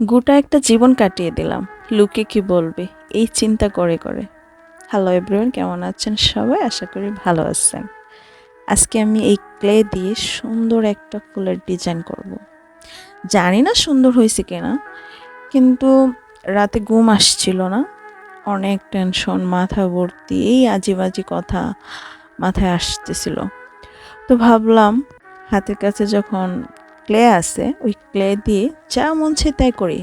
গোটা একটা জীবন কাটিয়ে দিলাম। লুকে কি বলবে? এই চিন্তা করে করে। হ্যালো এভরিওয়ান কেমন আছেন সবাই? আশা করি ভালো আছেন। আজকে আমি এই ক্লে দিয়ে সুন্দর একটা ফুলের ডিজাইন করব। জানি না সুন্দর হয়েছে কিনা, কিন্তু রাতে ঘুম আসছিল না। অনেক টেনশন মাথা ভর্তি, এই আজিবাজি কথা মাথায় আসতেছিল। তো ভাবলাম, হাতের কাছে যখন ক্লে আছে, ওই ক্লে দিয়ে যা মন চাই তাই করি।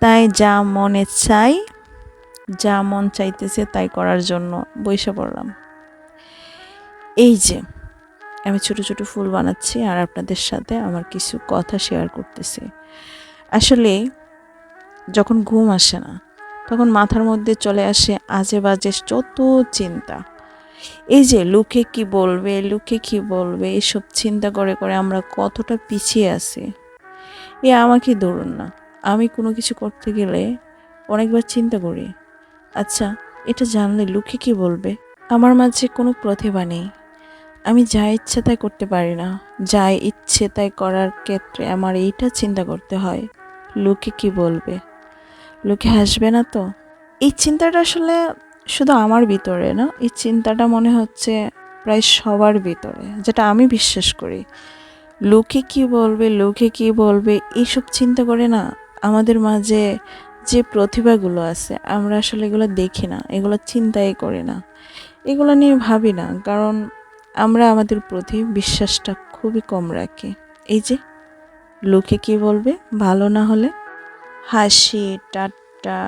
তাই যা মনে চাই, যা মন চাইতেছে তাই করার জন্য বৈশা পড়লাম। এই যে, আমি ছোট ছোট ফুল বানাচ্ছি আর আপনাদের সাথে আমার কিছু কথা শেয়ার করতেছি। আসলে যখন ঘুম আসে না, তখন মাথার মধ্যে চলে আসে আজে বাজে যত চিন্তা। এই যে লোকে কি বলবে, লোকে কি বলবে, এসব চিন্তা করে করে আমরা কতটা পিছিয়ে আছি। এ আমাকে ধরুন না, আমি কোনো কিছু করতে গেলে অনেকবার চিন্তা করি। আচ্ছা এটা জানলে লোকে কি বলবে? আমার মাঝে কোনো প্রতিভা নেই। আমি যা ইচ্ছে তাই করতে পারি না। যা ইচ্ছে তাই করার ক্ষেত্রে আমার এইটা চিন্তা করতে হয়, লোকে কি বলবে? লোকে হাসবে না তো? এই চিন্তাটা আসলে শুধু আমার ভিতরে না, এই চিন্তাটা মনে হচ্ছে প্রায় সবার ভিতরে, যেটা আমি বিশ্বাস করি। লোকে কি বলবে, লোকে কি বলবে, এইসব চিন্তা করে না আমাদের মাঝে যে প্রতিভাগুলো আছে, আমরা আসলে এগুলো দেখি না, এগুলো চিন্তাই করি না। এগুলো নিয়ে ভাবি না, কারণ আমরা আমাদের প্রতি বিশ্বাসটা খুবই কম রাখি। এই যে, লোকে কি বলবে, ভালো না হলে? হাসি, টাট্টা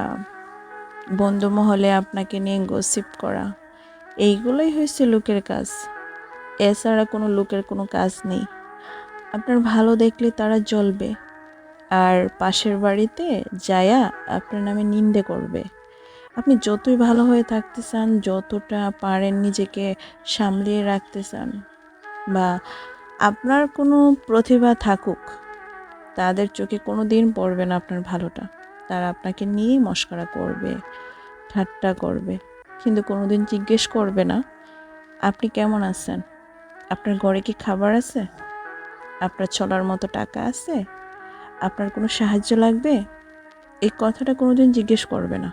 বন্ধু মহলে আপনাকে নিয়ে গসিপ করা। এইগুলোই হয়েছে লোকের কাজ। এছাড়া কোনো লোকের কোনো কাজ নেই। আপনার ভালো দেখলে তারা জ্বলবে। আর পাশের বাড়িতে যায়া আপনার নামে নিন্দে করবে। আপনি যতই ভালো হয়ে থাকতে চান, যতটা পারেন নিজেকে সামলিয়ে রাখতে চান। বা আপনার কোনো প্রতিভা থাকুক, তাদের চোখে কোনো দিন পড়বে না আপনার ভালোটা। তারা আপনাকে নিয়েই মস্করা করবে, ঠাট্টা করবে। কিন্তু কোনোদিন জিজ্ঞেস করবে না, আপনি কেমন আছেন? আপনার ঘরে কি খাবার আছে? আপনার চলার মতো টাকা আছে? আপনার কোনো সাহায্য লাগবে? এই কথাটা কোনোদিন জিজ্ঞেস করবে না।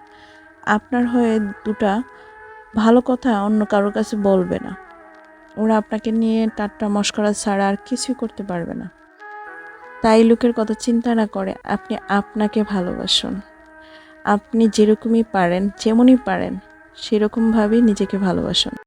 আপনার হয়ে দুটা ভালো কথা অন্য কারোর কাছে বলবে না। ওরা আপনাকে নিয়ে টাট্টা মস্করা ছাড়া আর কিছুই করতে পারবে না। তাই লোকের কথা চিন্তা না করে আপনি আপনাকে ভালোবাসুন। আপনি যেরকমই পারেন, যেমনই পারেন, সেরকমভাবেই নিজেকে ভালোবাসুন।